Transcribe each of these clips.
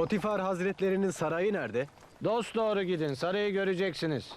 Potifar Hazretlerinin sarayı nerede? Dost doğru gidin, sarayı göreceksiniz.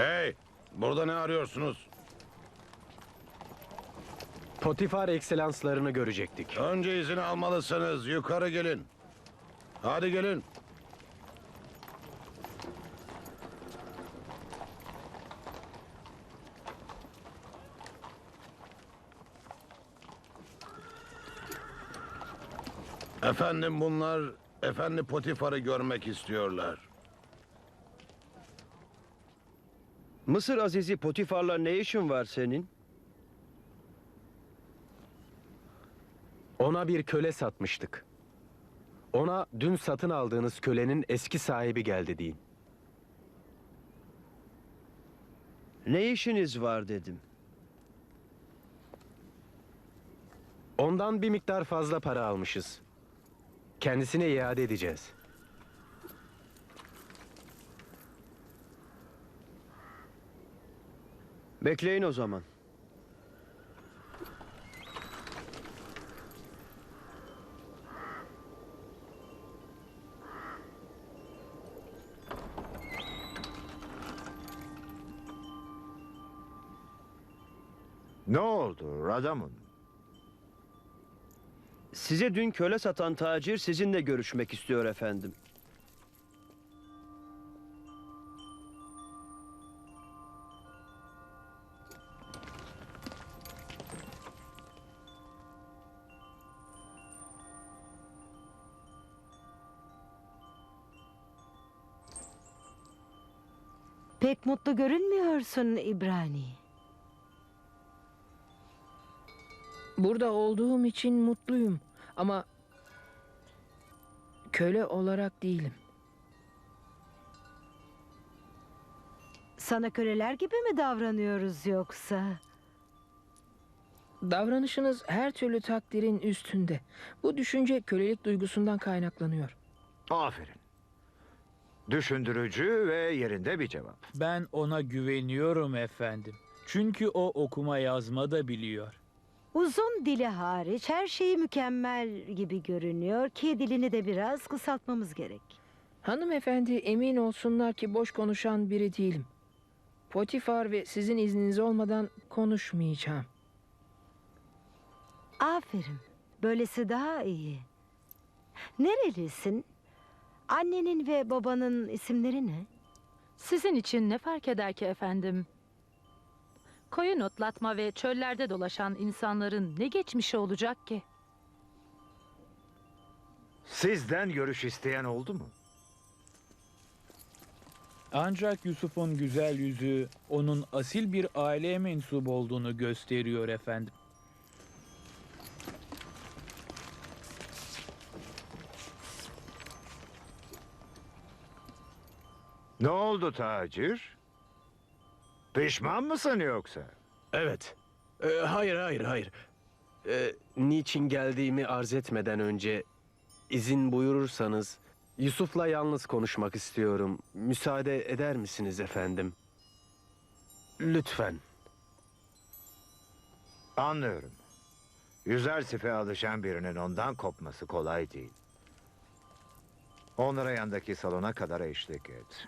Hey, burada ne arıyorsunuz? Potifar ekselanslarını görecektik. Önce izin almalısınız. Yukarı gelin. Hadi gelin. Efendim bunlar Efendi Potifar'ı görmek istiyorlar. Mısır Azizi Potifar'la ne işin var senin? Ona bir köle satmıştık. Ona dün satın aldığınız kölenin eski sahibi geldi deyin. Ne işiniz var dedim. Ondan bir miktar fazla para almışız. Kendisine iade edeceğiz. Bekleyin o zaman. Ne oldu Radamın? Size dün köle satan tacir sizinle görüşmek istiyor efendim. Pek mutlu görünmüyorsun İbrani. Burada olduğum için mutluyum ama köle olarak değilim. Sana köleler gibi mi davranıyoruz yoksa? Davranışınız her türlü takdirin üstünde. Bu düşünce kölelik duygusundan kaynaklanıyor. Aferin. Düşündürücü ve yerinde bir cevap. Ben ona güveniyorum efendim. Çünkü o okuma yazma da biliyor. Uzun dili hariç her şeyi mükemmel gibi görünüyor ki dilini de biraz kısaltmamız gerek. Hanımefendi emin olsunlar ki boş konuşan biri değilim. Potifar ve sizin izniniz olmadan konuşmayacağım. Aferin. Böylesi daha iyi. Nerelisin? Annenin ve babanın isimleri ne? Sizin için ne fark eder ki efendim? Koyun otlatma ve çöllerde dolaşan insanların ne geçmişi olacak ki? Sizden görüş isteyen oldu mu? Ancak Yusuf'un güzel yüzü onun asil bir aileye mensup olduğunu gösteriyor efendim. Oldu tacir? Pişman mısın yoksa? Evet. Ee, hayır, hayır, hayır. Ee, niçin geldiğimi arz etmeden önce izin buyurursanız Yusuf'la yalnız konuşmak istiyorum. Müsaade eder misiniz efendim? Lütfen. Anlıyorum. Yüzer sife alışan birinin ondan kopması kolay değil. Onlara yandaki salona kadar eşlik et.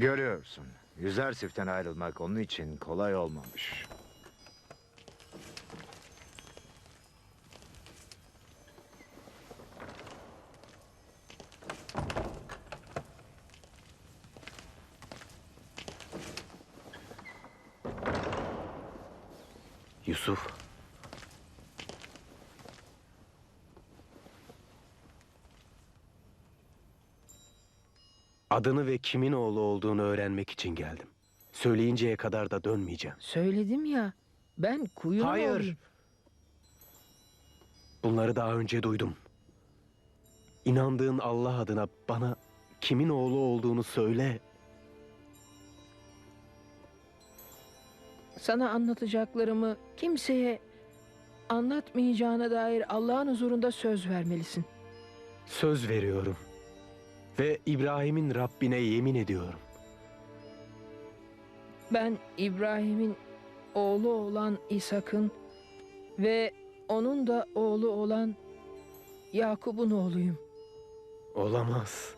Görüyorsun. Yüzer siften ayrılmak onun için kolay olmamış. Yusuf. Adını ve kimin oğlu olduğunu öğrenmek için geldim. Söyleyinceye kadar da dönmeyeceğim. Söyledim ya. Ben kuyunun Hayır. oğluyum. Bunları daha önce duydum. İnandığın Allah adına bana kimin oğlu olduğunu söyle. Sana anlatacaklarımı kimseye anlatmayacağına dair Allah'ın huzurunda söz vermelisin. Söz veriyorum. Ve İbrahim'in Rabbine yemin ediyorum. Ben İbrahim'in oğlu olan İshak'ın ve onun da oğlu olan Yakup'un oğluyum. Olamaz.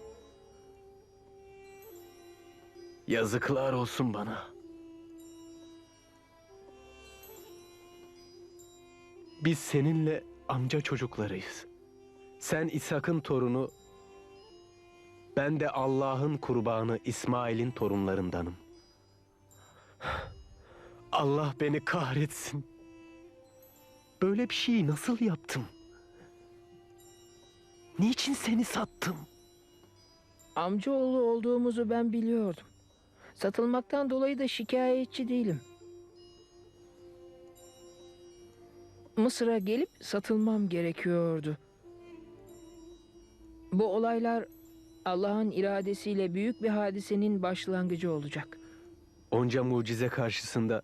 Yazıklar olsun bana. Biz seninle amca çocuklarıyız. Sen İshak'ın torunu, ben de Allah'ın kurbanı İsmail'in torunlarındanım. Allah beni kahretsin. Böyle bir şeyi nasıl yaptım? Niçin seni sattım? Amcaoğlu olduğumuzu ben biliyordum. Satılmaktan dolayı da şikayetçi değilim. Mısır'a gelip satılmam gerekiyordu. Bu olaylar Allah'ın iradesiyle büyük bir hadisenin başlangıcı olacak. Onca mucize karşısında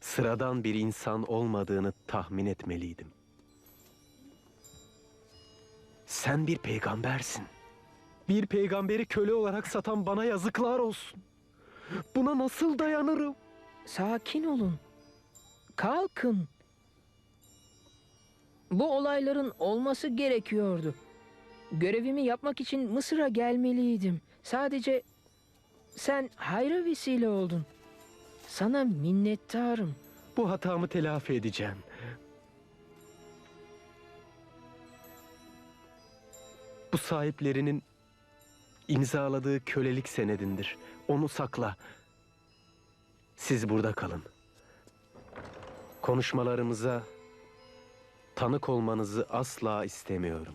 sıradan bir insan olmadığını tahmin etmeliydim. Sen bir peygambersin. Bir peygamberi köle olarak satan bana yazıklar olsun. Buna nasıl dayanırım? Sakin olun. Kalkın. Bu olayların olması gerekiyordu. Görevimi yapmak için Mısır'a gelmeliydim. Sadece sen hayra vesile oldun. Sana minnettarım. Bu hatamı telafi edeceğim. Bu sahiplerinin imzaladığı kölelik senedindir. Onu sakla. Siz burada kalın. Konuşmalarımıza tanık olmanızı asla istemiyorum.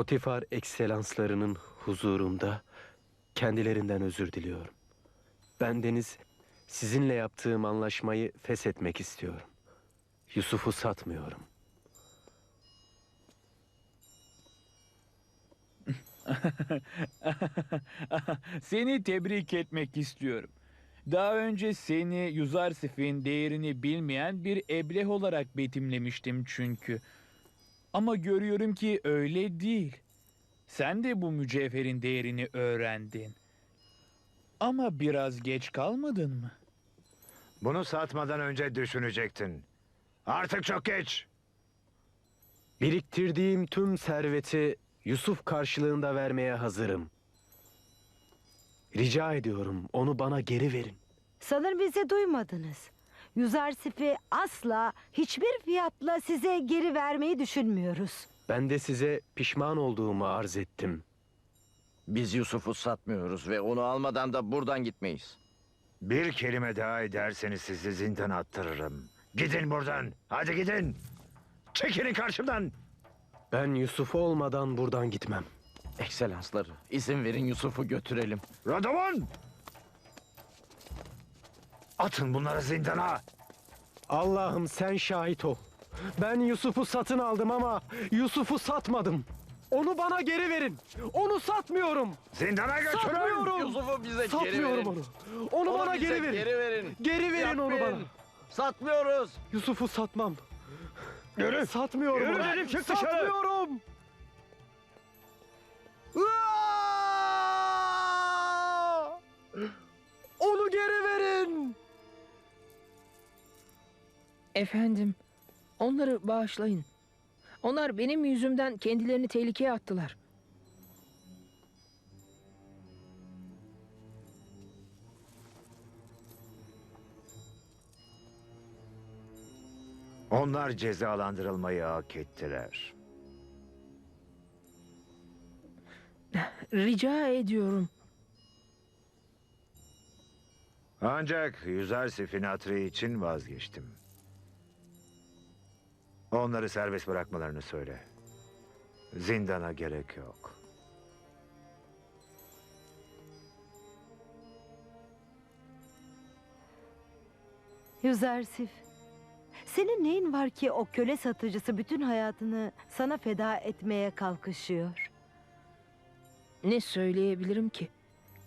Potifar ekselanslarının huzurunda kendilerinden özür diliyorum. Bendeniz sizinle yaptığım anlaşmayı feshetmek istiyorum. Yusuf'u satmıyorum. Seni tebrik etmek istiyorum. Daha önce seni Yuzarsif'in değerini bilmeyen bir ebleh olarak betimlemiştim çünkü. Ama görüyorum ki öyle değil. Sen de bu mücevherin değerini öğrendin. Ama biraz geç kalmadın mı? Bunu satmadan önce düşünecektin. Artık çok geç. Biriktirdiğim tüm serveti Yusuf karşılığında vermeye hazırım. Rica ediyorum onu bana geri verin. Sanırım bizi duymadınız. Yuzarsif'i asla hiçbir fiyatla size geri vermeyi düşünmüyoruz. Ben de size pişman olduğumu arz ettim. Biz Yusuf'u satmıyoruz ve onu almadan da buradan gitmeyiz. Bir kelime daha ederseniz sizi zindana attırırım. Gidin buradan. Hadi gidin. Çekilin karşımdan. Ben Yusuf olmadan buradan gitmem. Ekselansları, izin verin Yusuf'u götürelim. Radovan! Atın bunları zindana. Allah'ım sen şahit ol. Ben Yusuf'u satın aldım ama Yusuf'u satmadım. Onu bana geri verin. Onu satmıyorum. Zindana götürün. Satmıyorum. Yusuf'u bize geri Satmıyorum verin. onu. Onu, bana bize geri verin. Geri verin. Geri verin onu bana. Satmıyoruz. Yusuf'u satmam. Yürü. Satmıyorum Yürü onu. dedim, çık dışarı. Satmıyorum. Aa! Onu geri verin. Efendim, onları bağışlayın. Onlar benim yüzümden kendilerini tehlikeye attılar. Onlar cezalandırılmayı hak ettiler. Rica ediyorum. Ancak Yüzersif'in hatırı için vazgeçtim. Onları serbest bırakmalarını söyle. Zindana gerek yok. Yüzersif. Senin neyin var ki o köle satıcısı bütün hayatını sana feda etmeye kalkışıyor? Ne söyleyebilirim ki?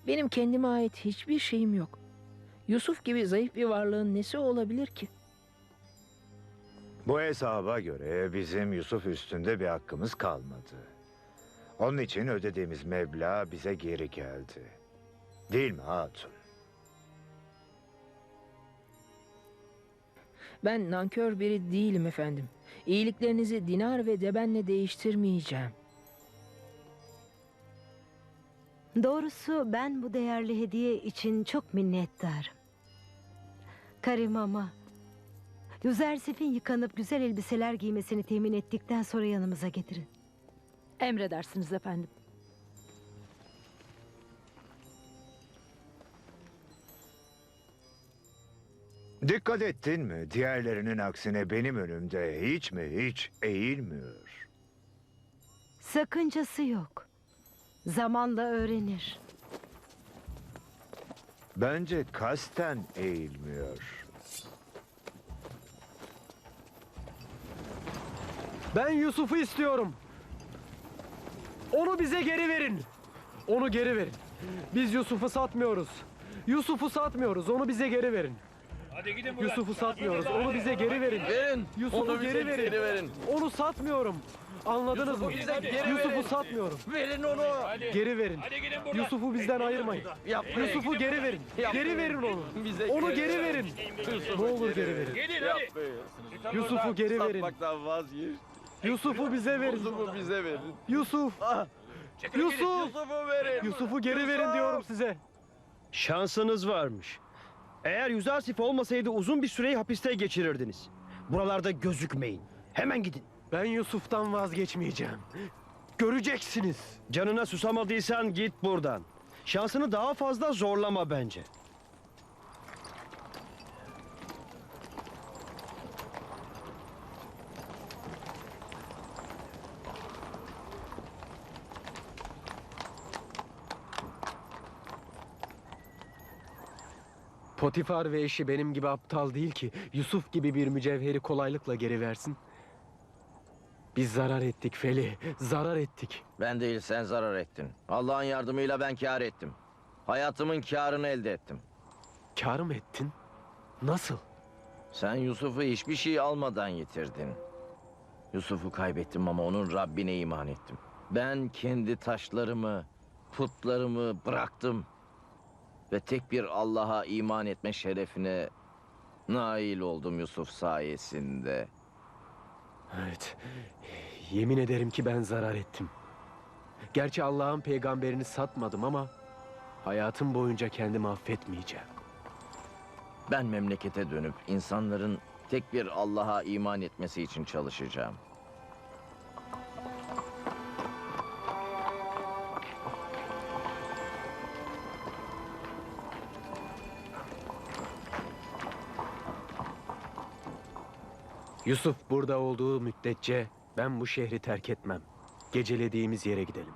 Benim kendime ait hiçbir şeyim yok. Yusuf gibi zayıf bir varlığın nesi olabilir ki? Bu hesaba göre bizim Yusuf üstünde bir hakkımız kalmadı. Onun için ödediğimiz meblağ bize geri geldi. Değil mi hatun? Ben nankör biri değilim efendim. İyiliklerinizi dinar ve debenle değiştirmeyeceğim. Doğrusu ben bu değerli hediye için çok minnettarım. Karim ama Yüzersif'in yıkanıp güzel elbiseler giymesini temin ettikten sonra yanımıza getirin. Emredersiniz efendim. Dikkat ettin mi? Diğerlerinin aksine benim önümde hiç mi hiç eğilmiyor. Sakıncası yok. Zamanla öğrenir. Bence kasten eğilmiyor. Ben Yusuf'u istiyorum. Onu bize geri verin. Onu geri verin. Biz Yusuf'u satmıyoruz. Yusuf'u satmıyoruz. Onu bize geri verin. Hadi gidin buradan. Yusuf'u satmıyoruz. Onu bize geri verin. Verin. Yusuf'u Onu bize geri verin. geri verin. Onu satmıyorum. Anladınız mı? bize geri Yusuf'u verin. satmıyorum. Verin onu. Geri verin. Hadi gidin buradan. Yusuf'u bizden ayırmayın. Yapmayın. Yusuf'u geri verin. Geri verin onu. Bize Onu geri verin. Ne olur geri verin. Gidin hadi. Yusuf'u geri verin. Satmaktan vazgeç. Yusuf'u bize verin. Yusuf'u bize verin. Yusuf. Yusuf. Yusuf'u verin. Yusuf'u geri verin diyorum size. Şansınız varmış. Eğer Yüzersif olmasaydı uzun bir süreyi hapiste geçirirdiniz. Buralarda gözükmeyin. Hemen gidin. Ben Yusuf'tan vazgeçmeyeceğim. Göreceksiniz. Canına susamadıysan git buradan. Şansını daha fazla zorlama bence. Potifar ve eşi benim gibi aptal değil ki Yusuf gibi bir mücevheri kolaylıkla geri versin. Biz zarar ettik Feli, zarar ettik. Ben değil sen zarar ettin. Allah'ın yardımıyla ben kâr ettim. Hayatımın kârını elde ettim. Kâr mı ettin? Nasıl? Sen Yusuf'u hiçbir şey almadan yitirdin. Yusuf'u kaybettim ama onun Rabbine iman ettim. Ben kendi taşlarımı, putlarımı bıraktım. Ve tek bir Allah'a iman etme şerefine nail oldum Yusuf sayesinde. Evet. Yemin ederim ki ben zarar ettim. Gerçi Allah'ın peygamberini satmadım ama hayatım boyunca kendimi affetmeyeceğim. Ben memlekete dönüp insanların tek bir Allah'a iman etmesi için çalışacağım. Yusuf burada olduğu müddetçe ben bu şehri terk etmem. Gecelediğimiz yere gidelim.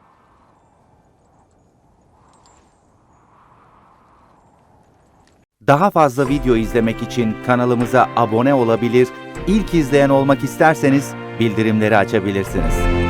Daha fazla video izlemek için kanalımıza abone olabilir, ilk izleyen olmak isterseniz bildirimleri açabilirsiniz.